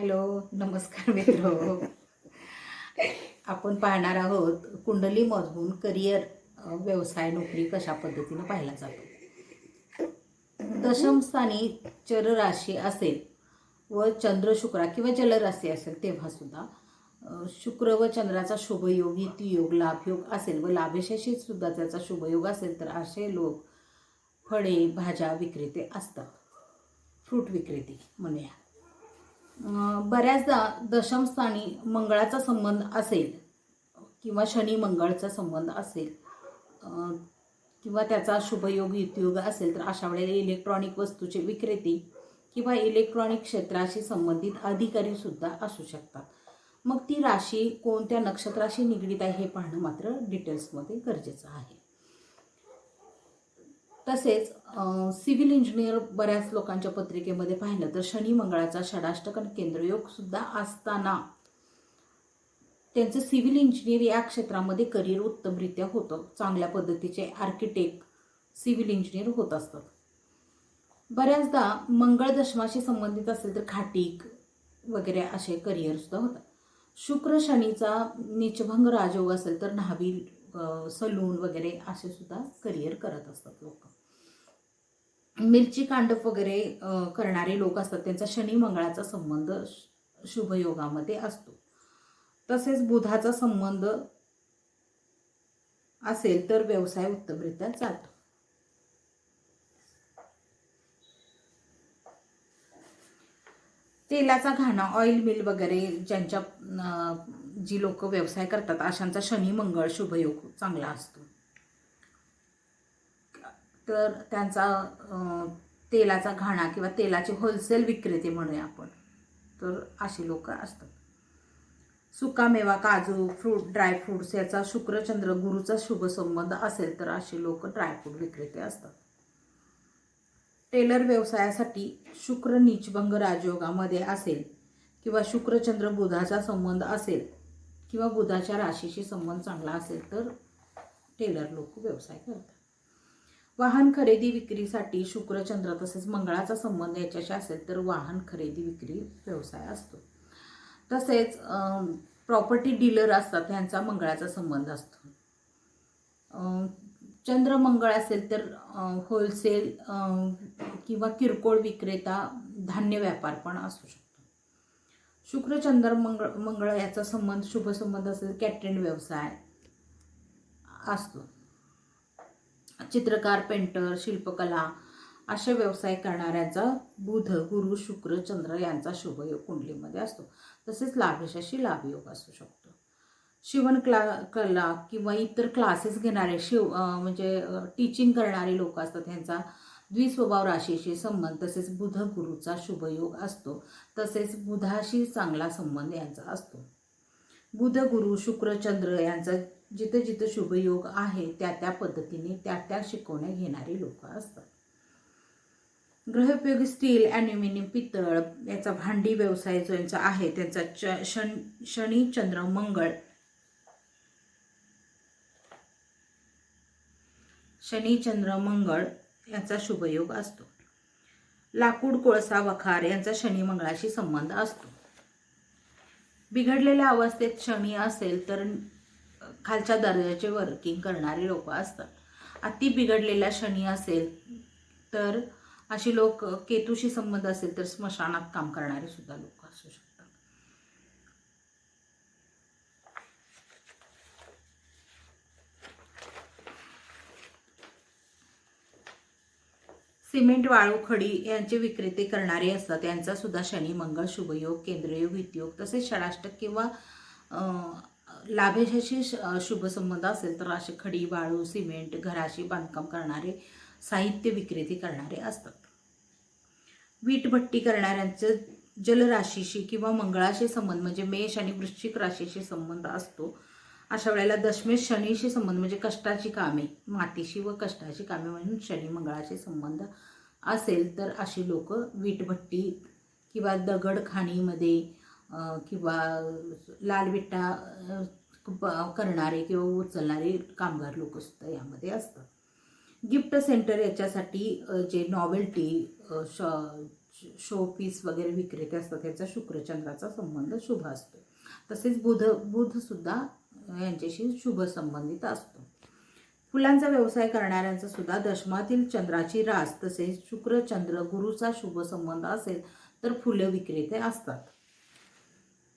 Hello नमस्कार मित्र. आपण पाहणार आहोत कुंडली मधून करिअर व्यवसाय नोकरी कशा पद्धतीनं पाहिला जातो. दशम स्थानी चर राशी असेल व चंद्र शुक्रा किंवा जलराशी असेल तेव्हा सुद्धा शुक्र व चंद्राचा शुभयोग युतियोग लाभयोग असेल व लाभेशाशी सुद्धा त्याचा शुभयोग असेल तर असे लोक फळे भाज्या विक्रेते असतात. फ्रूट विक्रेते म्हणूया. बऱ्याचदा दशमस्थानी मंगळाचा संबंध असेल किंवा शनी मंगळचा संबंध असेल किंवा त्याचा शुभयोग युतयोग असेल तर अशा वेळेला इलेक्ट्रॉनिक वस्तूचे विक्रेते किंवा इलेक्ट्रॉनिक क्षेत्राशी संबंधित अधिकारी सुद्धा असू शकतात. मग ती राशी कोणत्या नक्षत्राशी निगडीत आहे हे पाहणं मात्र डिटेल्समध्ये गरजेचं आहे. तसेच सिव्हिल इंजिनियर बऱ्याच लोकांच्या पत्रिकेमध्ये पाहिलं तर शनी मंगळाचा षडाष्टकन केंद्रयोग सुद्धा असताना त्यांचं सिव्हिल इंजिनियर या क्षेत्रामध्ये करिअर उत्तमरित्या होतं. चांगल्या पद्धतीचे आर्किटेक्ट सिव्हिल इंजिनियर होत असतात. बऱ्याचदा मंगळ दशमाशी संबंधित असेल तर खाटीक वगैरे असे करिअर सुद्धा होतात. शुक्र शनीचा नीचभंग राजयोग असेल तर न्हावी सलून वगैरे असे सुद्धा करिअर करत असतात लोक. मिरची कांडप वगैरे करणारे लोक असतात. त्यांचा शनी मंगळाचा संबंध शुभयोगामध्ये असतो. तसेच बुधाचा संबंध असेल तर व्यवसाय उत्तमरित्या चालतो. तेलाचा घाणा ऑइल मिल वगैरे ज्यांच्या जी लोक व्यवसाय करतात अशांचा शनी मंगळ शुभयोग चांगला असतो. तर त्यांचा तेलाचा घाणा किंवा तेलाचे होलसेल विक्रेते म्हणूया आपण. तर अशी लोक असतात. सुकामेवा काजू फ्रूट ड्रायफ्रूट्स याचा शुक्रचंद्र गुरुचा शुभ संबंध असेल तर असे लोक ड्रायफ्रूट विक्रेते असतात. टेलर व्यवसायासाठी शुक्र नीचभंग राजयोगामध्ये असेल किंवा शुक्रचंद्र बुधाचा संबंध असेल किंवा बुधाच्या राशीशी संबंध चांगला असेल तर टेलर लोक व्यवसाय करतात. वाहन खरेदी विक्रीसाठी शुक्रचंद्र तसेच मंगळाचा संबंध याच्याशी असेल तर वाहन खरेदी विक्री व्यवसाय असतो. तसेच प्रॉपर्टी डीलर असतात ह्यांचा मंगळाचा संबंध असतो. चंद्र मंगळ असेल तर होलसेल किंवा किरकोळ विक्रेता धान्य व्यापार पण असू शकतो. शुक्र चंद्र मंगळ मंगळ याचा संबंध शुभ संबंध असेल कॅटरिंग व्यवसाय असतो. चित्रकार पेंटर शिल्पकला असे व्यवसाय करणाऱ्यांचा बुध गुरु शुक्र चंद्र यांचा शुभयोग कुंडलीमध्ये असतो. तसेच लाभेशाशी लाभयोग असू शकतो. शिवण क्ला कला किंवा इतर क्लासेस घेणारे शिव म्हणजे टीचिंग करणारे लोक असतात. यांचा द्विस्वभाव राशीशी संबंध तसेच बुध गुरुचा शुभयोग असतो. तसेच बुधाशी चांगला संबंध यांचा असतो. बुध गुरु शुक्रचंद्र यांचा जिथं जिथं शुभयोग आहे त्या त्या पद्धतीने त्या त्या शिकवण्या घेणारी लोक असतात. गृहोपयोगी स्टील ॲल्युमिनियम पितळ याचा भांडी व्यवसाय जो यांचा आहे त्यांचा च शन शनी चंद्र मंगळ शनी चंद्र मंगळ याचा शुभयोग असतो. लाकूड कोळसा वखार यांचा शनी मंगळाशी संबंध असतो. बिघडलेल्या अवस्थेत शनी असेल तर खालच्या दर्जाचे वर्किंग करणारे लोक असतात. अति बिघडलेला शनी असेल तर अशी लोक केतूशी संबंध असेल तर स्मशानात काम करणारे सुद्धा लोक असू शकतात. सिमेंट वाळू खडी यांचे विक्रेते करणारे असतात. यांचा सुद्धा शनी मंगळ शुभयोग केंद्रयोग हितयोग तसेच षडाष्टक किंवा लाभेशाशी श- शुभ संबंध असेल तर असे खडी वाळू सिमेंट घराशी बांधकाम करणारे साहित्य विक्रेते करणारे असतात. वीटभट्टी करणाऱ्यांचं जलराशीशी किंवा मंगळाशी संबंध म्हणजे मेष आणि वृश्चिक राशीशी संबंध असतो. अशा वेळेला दशमेश शनीशी संबंध म्हणजे कष्टाची कामे मातीशी व कष्टाची कामे म्हणून शनी मंगळाशी संबंध असेल तर अशी लोक वीटभट्टी किंवा दगड खाणीमध्ये किंवा लाल विट्टा करणारे किंवा उचलणारे कामगार लोक सुद्धा यामध्ये असतात. गिफ्ट सेंटर याच्यासाठी जे नॉवेल्टी श शो पीस वगैरे विक्रेते असतात त्याचा शुक्रचंद्राचा संबंध शुभ असतो. तसेच बुध बुधसुद्धा यांच्याशी शुभ संबंधित असतो. फुलांचा व्यवसाय करणाऱ्यांचा सुद्धा दशमातील चंद्राची रास तसेच शुक्र चंद्र गुरुचा शुभ संबंध असेल तर फुलं विक्रेते असतात.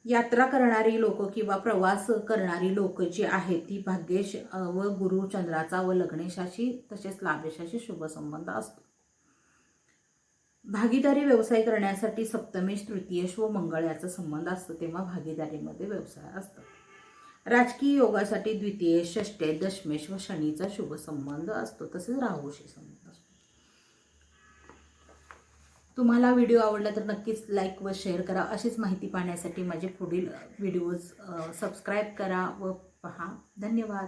यात्रा करणारी लोक किंवा प्रवास करणारी लोक जी आहेत ती भाग्येश व गुरु चंद्राचा व लग्नेशाशी तसेच लाभेशाशी शुभ संबंध असतो. भागीदारी व्यवसाय करण्यासाठी सप्तमेश तृतीयेश व मंगळ याचा संबंध असतो तेव्हा भागीदारीमध्ये व्यवसाय असतात. राजकीय योगासाठी द्वितीय षष्टे दशमेश व शनीचा शुभ संबंध असतो. तसेच राहूशी संबंध असतो. तुम्हाला व्हिडिओ आवडला तर नक्कीच लाईक व शेअर करा. अशीच माहिती पाहण्यासाठी माझे पुढील व्हिडिओज सबस्क्राईब करा व पहा. धन्यवाद.